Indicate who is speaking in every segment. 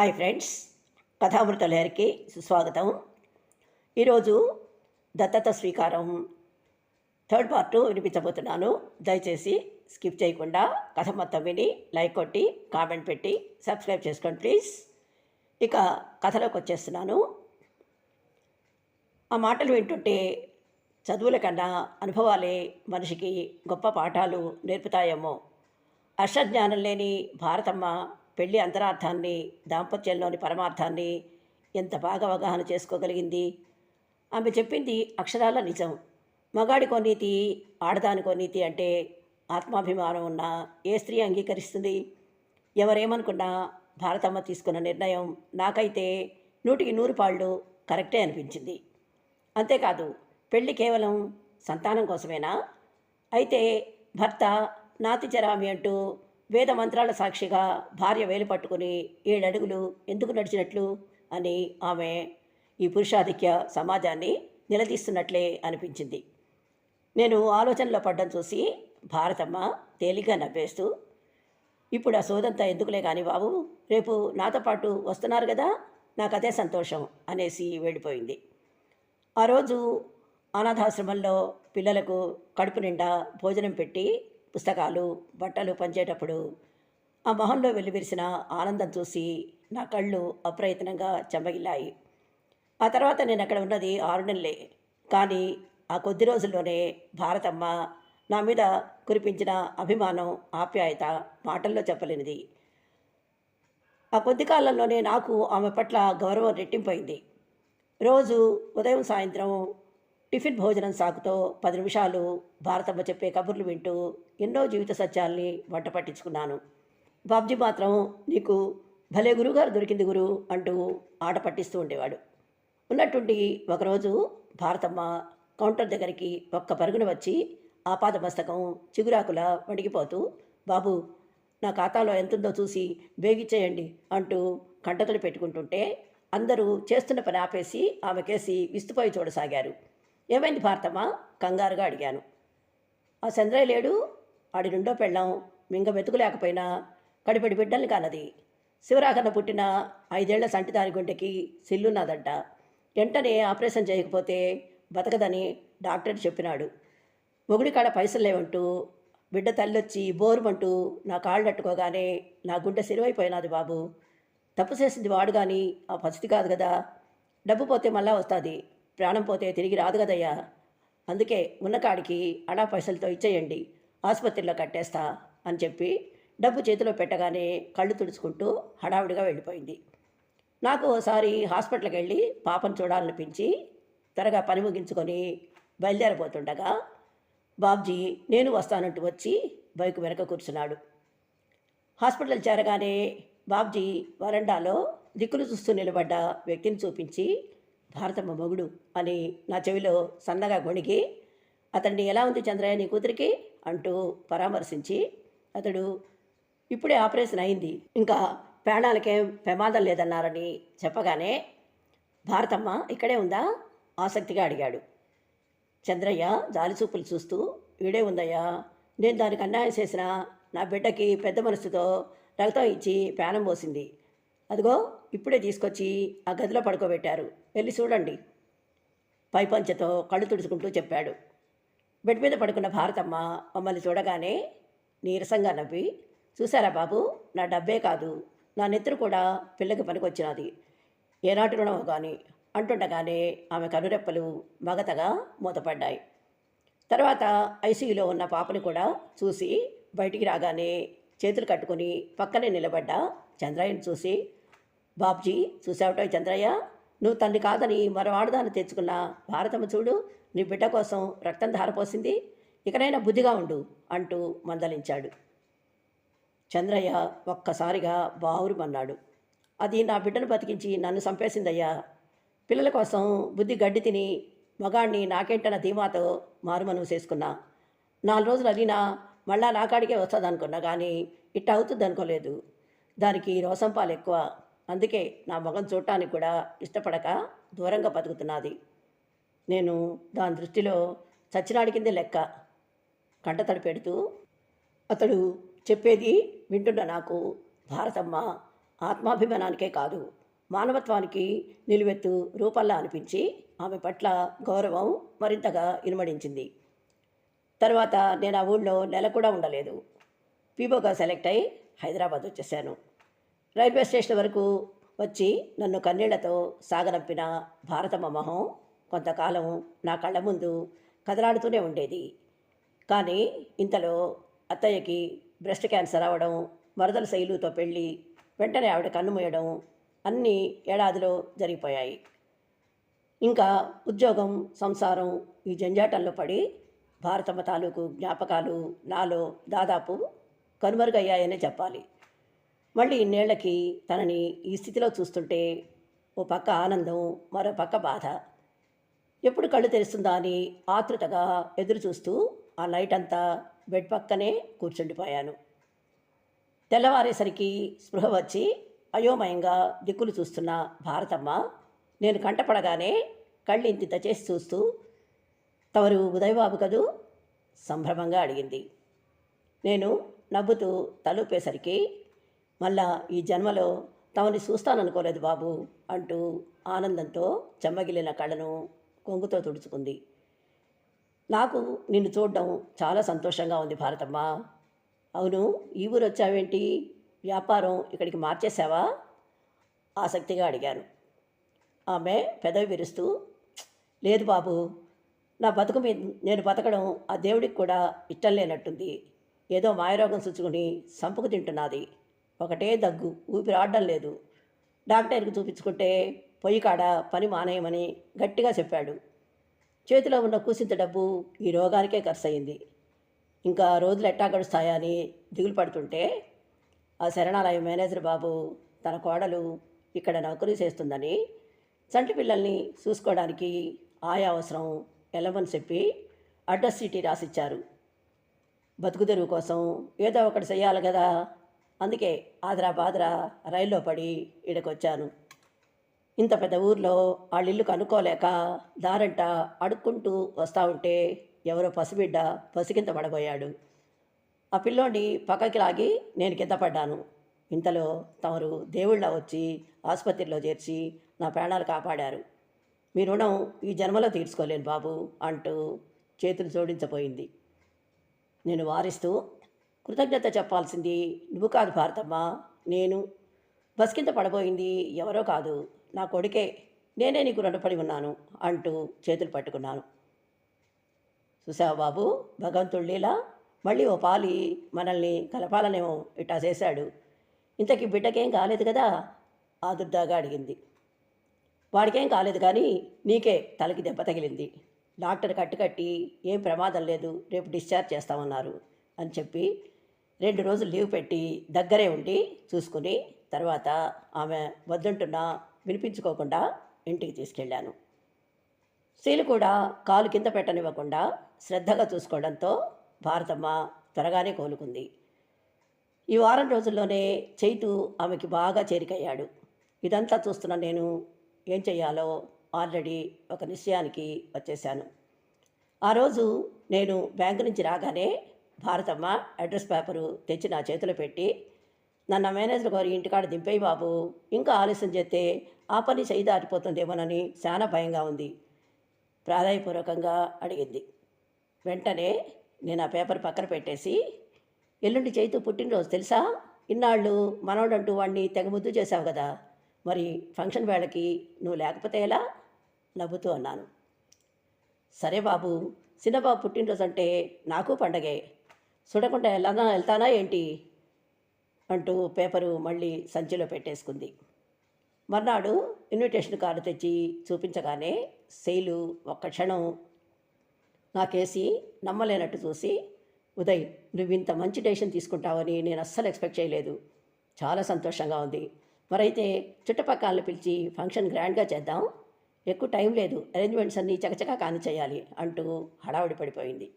Speaker 1: Hi friends కథామృత లహరికి సుస్వాగతం. ఈరోజు దత్తత స్వీకారం థర్డ్ పార్ట్ వినిపించబోతున్నాను. దయచేసి స్కిప్ చేయకుండా కథ మొత్తం విని లైక్ కొట్టి కామెంట్ పెట్టి సబ్స్క్రైబ్ చేసుకోండి ప్లీజ్. ఇక కథలోకి వచ్చేస్తున్నాను. ఆ మాటలు వింటుంటే చదువుల కన్నా అనుభవాలే మనిషికి గొప్ప పాఠాలు నేర్పుతాయేమో. అర్షజ్ఞానం లేని భారతమ్మ పెళ్ళి అంతరార్థాన్ని దాంపత్యంలోని పరమార్థాన్ని ఎంత బాగా అవగాహన చేసుకోగలిగింది? ఆమె చెప్పింది అక్షరాల నిజం. మగాడికో నీతి ఆడదానికో నీతి అంటే ఆత్మాభిమానం ఉన్న ఏ స్త్రీ అంగీకరిస్తుంది? ఎవరేమనుకున్నా భారతమ్మ తీసుకున్న నిర్ణయం నాకైతే నూటికి నూరు పాళ్ళు కరెక్టే అనిపించింది. అంతేకాదు పెళ్ళి కేవలం సంతానం కోసమేనా? అయితే భర్త నాతి చరామి అంటూ వేద మంత్రాల సాక్షిగా భార్య వేలు పట్టుకుని ఏడడుగులు ఎందుకు నడిచినట్లు? అని ఆమె ఈ పురుషాధిక్య సమాజాన్ని నిలదీస్తున్నట్లే అనిపించింది. నేను ఆలోచనలో పడ్డం చూసి భారతమ్మ తేలిగ్గా నవ్వేస్తూ ఇప్పుడు ఆ సోదంతా ఎందుకులే కానీ బాబు రేపు నాతో పాటు వస్తున్నారు కదా నాకు అదే సంతోషం అనేసి వెళ్ళిపోయింది. ఆ రోజు అనాథాశ్రమంలో పిల్లలకు కడుపు నిండా భోజనం పెట్టి పుస్తకాలు బట్టలు పంచేటప్పుడు ఆ మొహంలో వెలువిరిసిన ఆనందం చూసి నా కళ్ళు అప్రయత్నంగా చెమ్మగిల్లాయి ఆ తర్వాత నేను అక్కడ ఉన్నది ఆరు నెలలే కానీ ఆ కొద్ది రోజుల్లోనే భారతమ్మ నా మీద కురిపించిన అభిమానం ఆప్యాయత మాటల్లో చెప్పలేనిది. ఆ కొద్ది కాలంలోనే నాకు ఆమె పట్ల గౌరవం రెట్టింపైంది. రోజు ఉదయం సాయంత్రం టిఫిన్ భోజనం సాకుతో పది నిమిషాలు భారతమ్మ చెప్పే కబుర్లు వింటూ ఎన్నో జీవిత సత్యాల్ని వంట పట్టించుకున్నాను. బాబ్జీ మాత్రం నీకు భలే గురుగారు దొరికింది గురు అంటూ ఆట పట్టిస్తూ ఉండేవాడు. ఉన్నట్టుండి ఒకరోజు భారతమ్మ కౌంటర్ దగ్గరికి ఒక్క పరుగున వచ్చి ఆపాద మస్తకం చిగురాకుల వణిగిపోతూ బాబు నా ఖాతాలో ఎంతుందో చూసి బేగిచ్చేయండి అంటూ కంటతలు పెట్టుకుంటుంటే అందరూ చేస్తున్న పని ఆపేసి ఆమెకేసి విస్తుపోయి చూడసాగారు. ఏమైంది భారతమ్మ కంగారుగా అడిగాను. ఆ చంద్రయ్య లేడు ఆడి రెండో పెళ్ళం మింగ వెతుకులేకపోయినా కడిపడి బిడ్డల్ని కానది. శివరాకన్న పుట్టిన ఐదేళ్ళ సంటిదాని గుండెకి సిల్లున్నదంట. వెంటనే ఆపరేషన్ చేయకపోతే బతకదని డాక్టర్ చెప్పినాడు. మొగుడి కాడ పైసలు లేవంటూ బిడ్డ తల్లొచ్చి బోరుమంటూ నా కాళ్ళట్టుకోగానే నా గుండె సిరువైపోయినది బాబు. తప్పు చేసింది వాడు కానీ ఆ పసిది కాదు కదా. డబ్బు పోతే మళ్ళా వస్తుంది. ప్రాణం పోతే తిరిగి రాదు కదయ్యా. అందుకే ఉన్నకాడికి అడా పైసలతో ఇచ్చేయండి. ఆసుపత్రిలో కట్టేస్తా అని చెప్పి డబ్బు చేతిలో పెట్టగానే కళ్ళు తుడుచుకుంటూ హడావుడిగా వెళ్ళిపోయింది. నాకు ఓసారి హాస్పిటల్కి వెళ్ళి పాపను చూడాలనిపించి త్వరగా పని ముగించుకొని బయలుదేరబోతుండగా బాబ్జీ నేను వస్తానంటూ వచ్చి బైక్ వెనక కూర్చున్నాడు. హాస్పిటల్ చేరగానే బాబ్జీ వరండాలో దిక్కులు చూస్తూ నిలబడ్డ వ్యక్తిని చూపించి భారతమ్మ మొగుడు అని నా చెవిలో సన్నగా గొణిగి అతన్ని ఎలా ఉంది చంద్రయ్య నీ కూతురికి? అంటూ పరామర్శించి అతడు ఇప్పుడే ఆపరేషన్ అయింది. ఇంకా ప్రాణాలకేం ప్రమాదం లేదన్నారని చెప్పగానే భారతమ్మ ఇక్కడే ఉందా? ఆసక్తిగా అడిగాడు. చంద్రయ్య జాలిచూపులు చూస్తూ వీడే ఉందయ్యా నేను దానికి అన్యాయం చేసిన నా బిడ్డకి పెద్ద మనసుతో రక్తం ఇచ్చి ప్రాణం పోసింది. అదిగో ఇప్పుడే తీసుకొచ్చి ఆ గదిలో పడుకోబెట్టారు. వెళ్ళి చూడండి. పైపంచతో కళ్ళు తుడుచుకుంటూ చెప్పాడు. బెడ్ మీద పడుకున్న భారతమ్మ మమ్మల్ని చూడగానే నీరసంగా నవ్వి చూసారా బాబు నా డబ్బే కాదు నా నెత్తురు కూడా పిల్లకి పనికొచ్చినది. ఏనాటి రుణమో కానీ అంటుండగానే ఆమె కనురెప్పలు మగతగా మూతపడ్డాయి. తర్వాత ఐసీయూలో ఉన్న పాపని కూడా చూసి బయటికి రాగానే చేతులు కట్టుకుని పక్కనే నిలబడ్డ చంద్రయ్యను చూసి బాబ్జీ చూసావటో చంద్రయ్య? నువ్వు తల్లి కాదని మరో ఆడదాన్ని తెచ్చుకున్న భారతమ్మ చూడు నీ బిడ్డ కోసం రక్తం ధారపోసింది ఇకనైనా బుద్ధిగా ఉండు అంటూ మందలించాడు. చంద్రయ్య ఒక్కసారిగా బావురుమన్నాడు అది నా బిడ్డను బతికించి నన్ను చంపేసిందయ్యా. పిల్లల కోసం బుద్ధి గడ్డి తిని మగాణ్ణి నాకేంటన్న ధీమాతో మారుమనువు చేసుకున్నా. నాలుగు రోజులు అదినా మళ్ళా నాకాడికే వస్తుంది అనుకున్నా కానీ ఇట్ట అవుతుంది అనుకోలేదు దానికి రోసంపాలు ఎక్కువ అందుకే నా మగం చూడటానికి కూడా ఇష్టపడక దూరంగా బతుకుతున్నది. నేను దాని దృష్టిలో చచ్చినాడి కిందే లెక్క కంటతడి పెడుతూ అతడు చెప్పేది వింటున్న నాకు భారతమ్మ ఆత్మాభిమానానికే కాదు మానవత్వానికి నిలువెత్తు రూపంలా అనిపించి ఆమె పట్ల గౌరవం మరింతగా ఇనుమడించింది. తర్వాత నేను ఆ ఊళ్ళో నెల కూడా ఉండలేదు. పీబోగా సెలెక్ట్ అయి హైదరాబాద్ వచ్చేసాను రైల్వే స్టేషన్ వరకు వచ్చి నన్ను కన్నీళ్ళతో సాగనంపిన భారతమ్మ మొహం కొంతకాలం నా కళ్ళ ముందు కదలాడుతూనే ఉండేది. కానీ ఇంతలో అత్తయ్యకి బ్రెస్ట్ క్యాన్సర్ అవ్వడం మరదల శైలుతో పెళ్ళి వెంటనే ఆవిడ కన్ను మూయడం అన్నీ ఏడాదిలో జరిగిపోయాయి. ఇంకా ఉద్యోగం సంసారం ఈ జంజాటంలో పడి భారతమ్మ తాలూకు జ్ఞాపకాలు నాలో దాదాపు కనుమరుగయ్యాయనే చెప్పాలి. మళ్ళీ ఇన్నేళ్ళకి తనని ఈ స్థితిలో చూస్తుంటే ఓ పక్క ఆనందం మరో పక్క బాధ. ఎప్పుడు కళ్ళు తెరుస్తుందా అని ఆతృతగా ఎదురు చూస్తూ ఆ నైట్ అంతా బెడ్ పక్కనే కూర్చుండిపోయాను. తెల్లవారేసరికి స్పృహ వచ్చి అయోమయంగా దిక్కులు చూస్తున్న భారతమ్మ నేను కంటపడగానే కళ్ళింతిత చేసి చూస్తూ తవరు ఉదయబాబు కదూ? సంభ్రమంగా అడిగింది. నేను నవ్వుతూ తలూపేసరికి మళ్ళా ఈ జన్మలో తమని చూస్తాననుకోలేదు బాబు అంటూ ఆనందంతో చెమ్మగిలిన కళ్ళను కొంగుతో తుడుచుకుంది. నాకు నిన్ను చూడడం చాలా సంతోషంగా ఉంది భారతమ్మ. అవును ఈ ఊరు వచ్చావేంటి? వ్యాపారం ఇక్కడికి మార్చేసావా ఆసక్తిగా అడిగాను. ఆమె పెదవి విరుస్తూ లేదు బాబు నా బతుకు మీద నేను బతకడం ఆ దేవుడికి కూడా ఇష్టం లేనట్టుంది. ఏదో మాయరోగం చుచ్చుకుని సంపుకు తింటున్నది. ఒకటే దగ్గు ఊపిరి ఆడడం లేదు. డాక్టర్కి చూపించుకుంటే పొయ్యి కాడ పని మానేయమని గట్టిగా చెప్పాడు. చేతిలో ఉన్న కూసింత డబ్బు ఈ రోగానికే ఖర్చు అయింది ఇంకా రోజులు ఎట్టా గడుస్తాయా అని దిగులు పడుతుంటే ఆ శరణాలయం మేనేజర్ బాబు తన కోడలు ఇక్కడ నౌకరీ చేస్తుందని చంటి పిల్లల్ని చూసుకోవడానికి ఆయా అవసరం వెళ్ళమని చెప్పి అడ్రస్ సీటీ రాసిచ్చారు. బతుకుదెరువు కోసం ఏదో ఒకటి చెయ్యాలి కదా అందుకే ఆదరా బాదరా రైల్లో పడి ఇడకొచ్చాను ఇంత పెద్ద ఊర్లో వాళ్ళ ఇల్లు కనుక్కోలేక దారంట అడుక్కుంటూ వస్తూ ఉంటే ఎవరో పసిబిడ్డ పసికింత పడబోయాడు. ఆ పిల్లోని పక్కకి లాగి నేను కింద పడ్డాను. ఇంతలో తమరు దేవుళ్ళ వచ్చి ఆసుపత్రిలో చేర్చి నా ప్రాణాలు కాపాడారు. మీ రుణం ఈ జన్మలో తీర్చుకోలేను బాబు అంటూ చేతులు జోడించబోయింది. నేను వారిస్తూ కృతజ్ఞత చెప్పాల్సింది నువ్వు కాదు భారతమ్మ నేను బస్ కింద పడబోయింది ఎవరో కాదు నా కొడుకే నేనే నీకు రుణపడి ఉన్నాను అంటూ చేతులు పట్టుకున్నాను. చూసావా బాబు భగవంతుడు లీలా మళ్ళీ ఓ పాలి మనల్ని కలపాలనేమో ఇట్టా చేశాడు. ఇంతకీ బిడ్డకేం కాలేదు కదా? ఆదుర్దాగా అడిగింది. వాడికేం కాలేదు కానీ నీకే తలకి దెబ్బ తగిలింది. డాక్టర్ కట్టుకట్టి ఏం ప్రమాదం లేదు రేపు డిశ్చార్జ్ చేస్తామన్నారు. అని చెప్పి రెండు రోజులు లీవ్ పెట్టి దగ్గరే ఉండి చూసుకుని తర్వాత ఆమె వద్దంటున్నా వినిపించుకోకుండా ఇంటికి తీసుకెళ్ళాను. శీలు కూడా కాలు కింద పెట్టనివ్వకుండా శ్రద్ధగా చూసుకోవడంతో భారతమ్మ త్వరగానే కోలుకుంది. ఈ వారం రోజుల్లోనే చైతు ఆమెకి బాగా చేరికయ్యాడు. ఇదంతా చూస్తున్న నేను ఏం చేయాలో ఆల్రెడీ ఒక నిశ్చయానికి వచ్చేశాను. ఆ రోజు నేను బ్యాంకు నుంచి రాగానే భారతమ్మ అడ్రస్ పేపరు తెచ్చి నా చేతిలో పెట్టి నన్ను మేనేజర్ గారి ఇంటికాడ దింపేయి బాబు ఇంకా ఆలస్యం చేస్తే ఆ పని చేయి దాటిపోతుందేమోనని చాలా భయంగా ఉంది. ప్రాధాయపూర్వకంగా అడిగింది. వెంటనే నేను ఆ పేపర్ పక్కన పెట్టేసి ఎల్లుండి చేతు పుట్టినరోజు తెలుసా? ఇన్నాళ్ళు మనోడంటూ వాడిని తెగ ముద్దు చేశావు కదా మరి ఫంక్షన్ వేళకి నువ్వు లేకపోతే ఎలా? నవ్వుతూ అన్నాను. సరే బాబు చిన్నబాబు పుట్టినరోజు అంటే నాకు పండగే చూడకుండా వెళ్ళనా వెళ్తానా ఏంటి? అంటూ పేపరు మళ్ళీ సంచిలో పెట్టేసుకుంది. మర్నాడు ఇన్విటేషన్ కార్డు తెచ్చి చూపించగానే శైలు ఒక్క క్షణం నాకేసి నమ్మలేనట్టు చూసి ఉదయ్ నువ్వు ఇంత మంచి డెసిషన్ తీసుకుంటావని నేను అస్సలు ఎక్స్పెక్ట్ చేయలేదు. చాలా సంతోషంగా ఉంది. మరైతే చుట్టుపక్కల పిలిచి ఫంక్షన్ గ్రాండ్గా చేద్దాం. ఎక్కువ టైం లేదు. అరేంజ్మెంట్స్ అన్నీ చకచకా కాని చేయాలి అంటూ హడావుడి పడిపోయింది.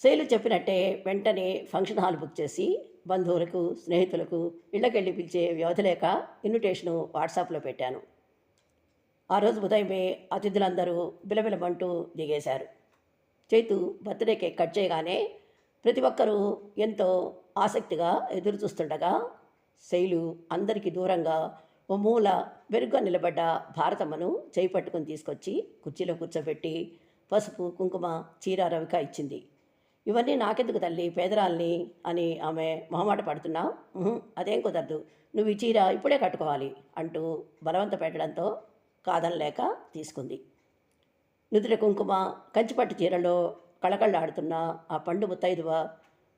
Speaker 1: శైలు చెప్పినట్టే వెంటనే ఫంక్షన్ హాల్ బుక్ చేసి బంధువులకు స్నేహితులకు ఇళ్ళకెళ్ళి పిలిచే వ్యవధి లేక ఇన్విటేషను వాట్సాప్లో పెట్టాను. ఆ రోజు ఉదయమే అతిథులందరూ బిలబిలమంటూ దిగేశారు. చైతు బర్త్డే కేక్ కట్ చేయగానే ప్రతి ఒక్కరూ ఎంతో ఆసక్తిగా ఎదురు చూస్తుండగా శైలు అందరికీ దూరంగా ఓ మూల మెరుగ్గా నిలబడ్డ భారతమ్మను చేయి పట్టుకుని తీసుకొచ్చి కుర్చీలో కూర్చోబెట్టి పసుపు కుంకుమ చీర రవిక ఇచ్చింది. ఇవన్నీ నాకెందుకు తల్లి? పేదరాల్ని అని ఆమె మొహమాట పడుతున్నా. అదేం కుదరదు. నువ్వు ఈ చీర ఇప్పుడే కట్టుకోవాలి అంటూ బలవంత పెట్టడంతో కాదనలేక తీసుకుంది. నుదుట కుంకుమ కంచిపట్టు చీరలో కళకళలాడుతున్న ఆ పండు ముత్తైదువ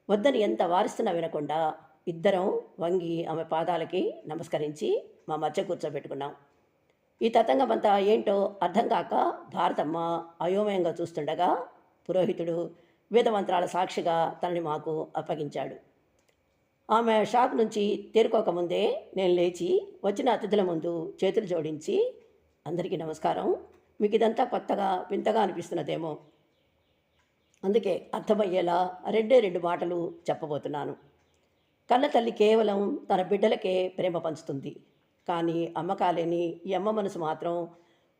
Speaker 1: వద్దని ఎంత వారిస్తున్నా వినకుండా ఇద్దరం వంగి ఆమె పాదాలకి నమస్కరించి మా మధ్య కూర్చోబెట్టుకున్నాం. ఈ తతంగమంతా ఏంటో అర్థం కాక భారతమ్మ అయోమయంగా చూస్తుండగా పురోహితుడు వేదమంత్రాల సాక్షిగా తనని మాకు అప్పగించాడు. ఆమె షాక్ నుంచి తేరుకోకముందే నేను లేచి వచ్చిన అతిథుల ముందు చేతులు జోడించి అందరికీ నమస్కారం. మీకు ఇదంతా కొత్తగా వింతగా అనిపిస్తున్నదేమో. అందుకే అర్థమయ్యేలా రెండే రెండు మాటలు చెప్పబోతున్నాను. కన్న తల్లి కేవలం తన బిడ్డలకే ప్రేమ పంచుతుంది. కానీ అమ్మకాలేని ఈ అమ్మ మనసు మాత్రం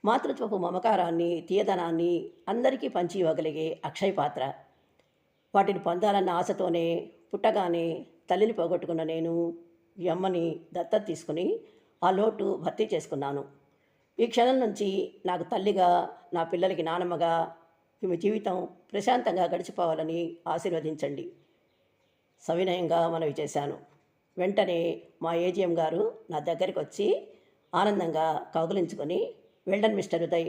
Speaker 1: మాతృత్వపు మమకారాన్ని తీయదనాన్ని అందరికీ పంచి ఇవ్వగలిగే అక్షయ పాత్ర వాటిని పొందాలన్న ఆశతోనే పుట్టగానే తల్లిని పోగొట్టుకున్న నేను యమ్మని అమ్మని దత్తత తీసుకుని ఆ లోటు భర్తీ చేసుకున్నాను. ఈ క్షణం నుంచి నాకు తల్లిగా నా పిల్లలకి నానమ్మగా ఈమె జీవితం ప్రశాంతంగా గడిచిపోవాలని ఆశీర్వదించండి. సవినయంగా మనవి చేశాను. వెంటనే మా ఏజీఎం గారు నా దగ్గరికి వచ్చి ఆనందంగా కౌగులించుకొని వెల్డన్ మిస్టర్ ఉదయ్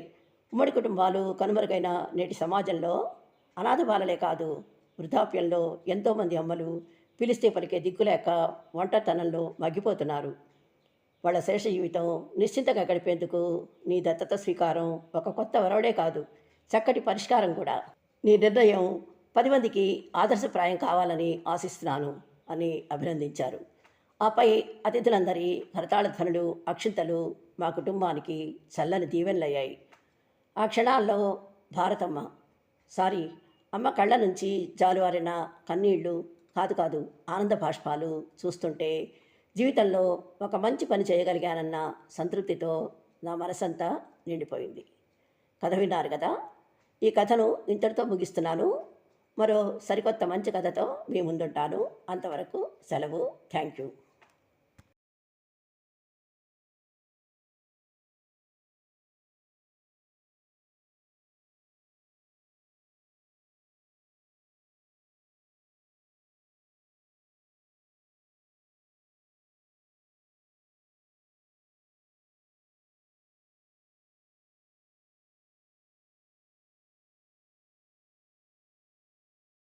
Speaker 1: ఉమ్మడి కుటుంబాలు కనుమరుగైన నేటి సమాజంలో అనాథ బాలలే కాదు వృద్ధాప్యంలో ఎంతోమంది అమ్మలు పిలిస్తే పలికే దిక్కులేక వంటతనంలో మగ్గిపోతున్నారు. వాళ్ళ శేష జీవితం నిశ్చింతగా గడిపేందుకు నీ దత్తత స్వీకారం ఒక కొత్త వరవడే కాదు చక్కటి పరిష్కారం కూడా. నీ నిర్ణయం పది మందికి ఆదర్శప్రాయం కావాలని ఆశిస్తున్నాను అని అభినందించారు. ఆపై అతిథులందరి కరతాళ ధ్వనులు అక్షింతలు మా కుటుంబానికి చల్లని దీవెనలయ్యాయి. ఆ క్షణాల్లో భారతమ్మ సారీ అమ్మ కళ్ళ నుంచి జాలువారిన కన్నీళ్ళు కాదు కాదు ఆనంద బాష్పాలు చూస్తుంటే జీవితంలో ఒక మంచి పని చేయగలిగానన్న సంతృప్తితో నా మనసంతా నిండిపోయింది. కథ విన్నారు కదా? ఈ కథను ఇంతటితో ముగిస్తున్నాను. మరో సరికొత్త మంచి కథతో మీ ముందుంటాను. అంతవరకు సెలవు. Thank you.